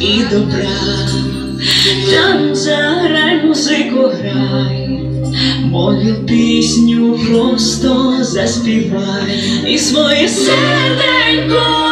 І добра, там заграй музику грай, мою пісню просто заспівай, і своє серденько